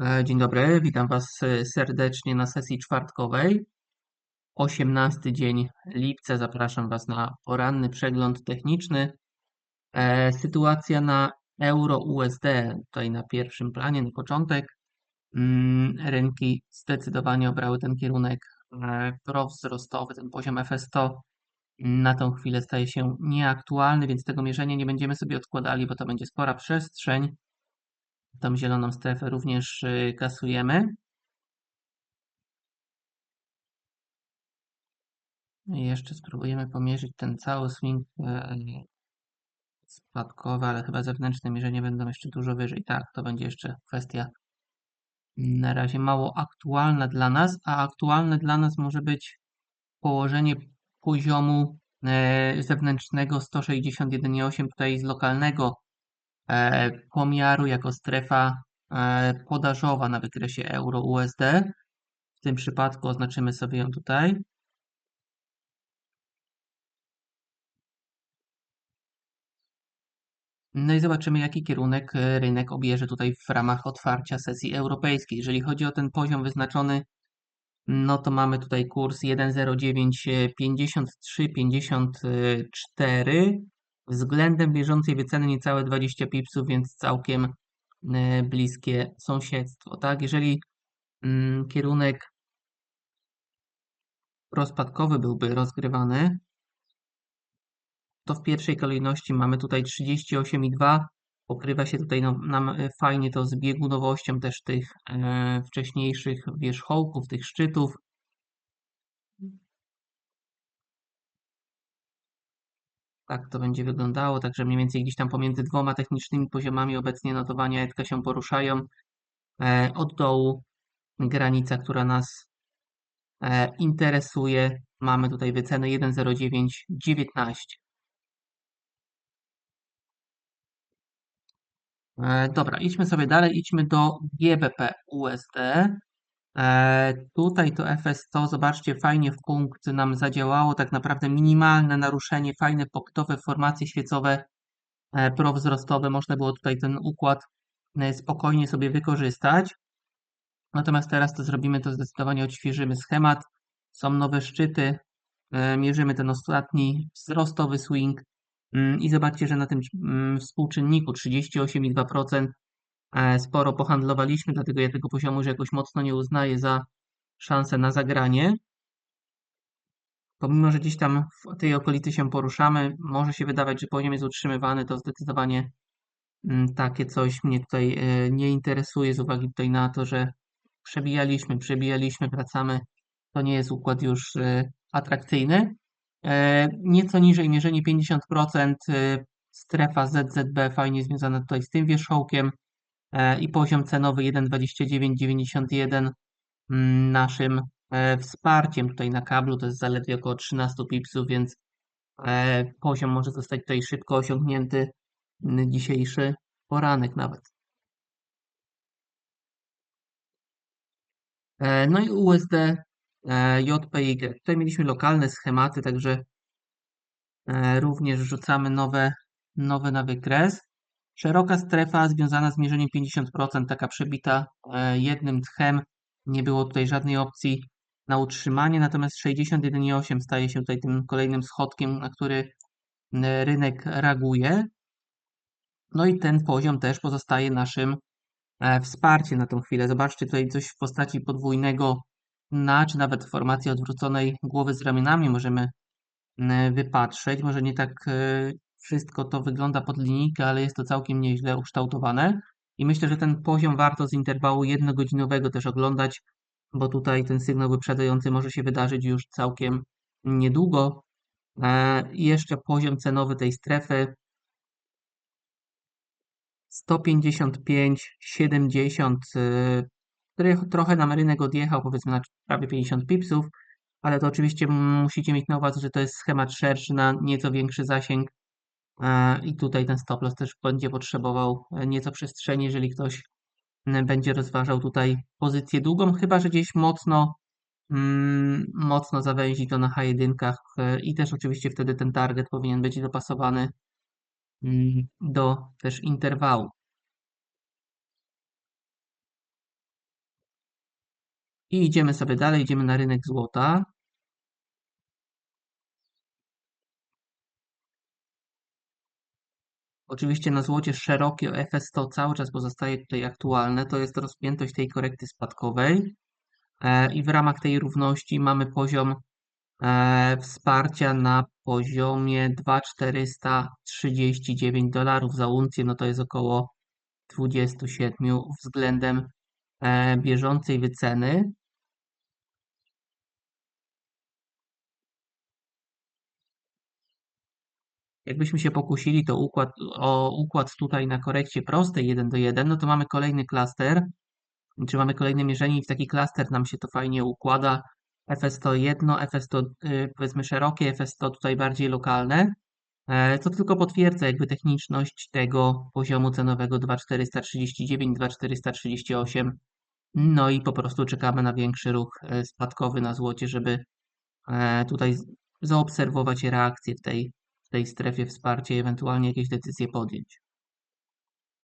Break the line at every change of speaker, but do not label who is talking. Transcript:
E, Dzień dobry, witam Was e, serdecznie na sesji czwartkowej. 18 dzień lipca, zapraszam Was na poranny przegląd techniczny. E, Sytuacja na euro-USD, tutaj na pierwszym planie, na początek. Mm, Rynki zdecydowanie obrały ten kierunek prowzrostowy, ten poziom FS100 na tą chwilę staje się nieaktualny, więc tego mierzenia nie będziemy sobie odkładali, bo to będzie spora przestrzeń. Tą zieloną strefę również y, kasujemy. I jeszcze spróbujemy pomierzyć ten cały swing e, spadkowy, ale chyba zewnętrzne mierzenie będą jeszcze dużo wyżej. Tak, to będzie jeszcze kwestia na razie mało aktualna dla nas, a aktualne dla nas może być położenie poziomu e, zewnętrznego 161,8 tutaj z lokalnego pomiaru jako strefa e, podażowa na wykresie euro-USD. W tym przypadku oznaczymy sobie ją tutaj. No i zobaczymy, jaki kierunek e, rynek obierze tutaj w ramach otwarcia sesji europejskiej. Jeżeli chodzi o ten poziom wyznaczony, no to mamy tutaj kurs 1,0953-54 względem bieżącej wyceny niecałe 20 pipsów, więc całkiem e, bliskie sąsiedztwo, tak? Jeżeli mm, kierunek rozpadkowy byłby rozgrywany, to w pierwszej kolejności mamy tutaj 38,2. Pokrywa się tutaj nam e, fajnie to z biegunowością też tych e, wcześniejszych wierzchołków, tych szczytów. Tak to będzie wyglądało, także mniej więcej gdzieś tam pomiędzy dwoma technicznymi poziomami obecnie notowania ETK się poruszają. E, od dołu granica, która nas e, interesuje. Mamy tutaj wycenę 1,0919. E, dobra, idźmy sobie dalej, idźmy do GBP USD. E, tutaj to FS100, zobaczcie, fajnie w punkt nam zadziałało, tak naprawdę minimalne naruszenie, fajne poktowe formacje świecowe e, prowzrostowe, można było tutaj ten układ e, spokojnie sobie wykorzystać. Natomiast teraz to zrobimy, to zdecydowanie odświeżymy schemat, są nowe szczyty, mierzymy ten ostatni wzrostowy swing mm, i zobaczcie, że na tym mm, współczynniku 38,2% e, sporo pohandlowaliśmy, dlatego ja tego poziomu już jakoś mocno nie uznaję za szansę na zagranie. Pomimo, że gdzieś tam w tej okolicy się poruszamy, może się wydawać, że poziom jest utrzymywany, to zdecydowanie mm, takie coś mnie tutaj e, nie interesuje z uwagi tutaj na to, że przebijaliśmy, przebijaliśmy, wracamy. To nie jest układ już e, atrakcyjny. E, Nieco niżej mierzenie 50%, e, strefa ZZB fajnie związana tutaj z tym wierzchołkiem e, i poziom cenowy 1,2991 mm, naszym e, wsparciem tutaj na kablu to jest zaledwie około 13 pipsów, więc e, poziom może zostać tutaj szybko osiągnięty n- dzisiejszy poranek nawet. E, No i USD, e, JPY. Tutaj mieliśmy lokalne schematy, także e, również wrzucamy nowe, nowe na wykres. Szeroka strefa związana z mierzeniem 50%, taka przebita e, jednym tchem. Nie było tutaj żadnej opcji na utrzymanie, natomiast 61,8 staje się tutaj tym kolejnym schodkiem, na który rynek reaguje. No i ten poziom też pozostaje naszym e, wsparciem na tą chwilę. Zobaczcie tutaj coś w postaci podwójnego na, czy nawet formacji odwróconej głowy z ramionami możemy wypatrzeć. Może nie tak e, wszystko to wygląda pod linijkę, ale jest to całkiem nieźle ukształtowane. I myślę, że ten poziom warto z interwału jednogodzinowego też oglądać, bo tutaj ten sygnał wyprzedzający może się wydarzyć już całkiem niedługo. E, I jeszcze poziom cenowy tej strefy 155, 70, y, który trochę nam rynek odjechał, powiedzmy na prawie 50 pipsów, ale to oczywiście musicie mieć na uwadze, że to jest schemat szerszy na nieco większy zasięg i tutaj ten stop loss też będzie potrzebował e, nieco przestrzeni, jeżeli ktoś będzie rozważał tutaj pozycję długą, chyba że gdzieś mocno mm, mocno zawęzi to na H1 e, i też oczywiście wtedy ten target powinien być dopasowany mm, do też interwału. I idziemy sobie dalej, idziemy na rynek złota. Oczywiście na złocie szerokie FS100 cały czas pozostaje tutaj aktualne. To jest rozpiętość tej korekty spadkowej. E, I w ramach tej równości mamy poziom e, wsparcia na poziomie 2,439 dolarów za uncję. No to jest około 27 względem e, bieżącej wyceny. Jakbyśmy się pokusili to układ, o układ tutaj na korekcie prostej 1 do 1, no to mamy kolejny klaster, czy mamy kolejne mierzenie i w taki klaster nam się to fajnie układa. FS100 jedno, FS100 y, powiedzmy szerokie, FS100 tutaj bardziej lokalne. E, To tylko potwierdza jakby techniczność tego poziomu cenowego 2439, 2438. No i po prostu czekamy na większy ruch e, spadkowy na złocie, żeby e, tutaj zaobserwować reakcję w tej, w tej strefie wsparcia i ewentualnie jakieś decyzje podjąć.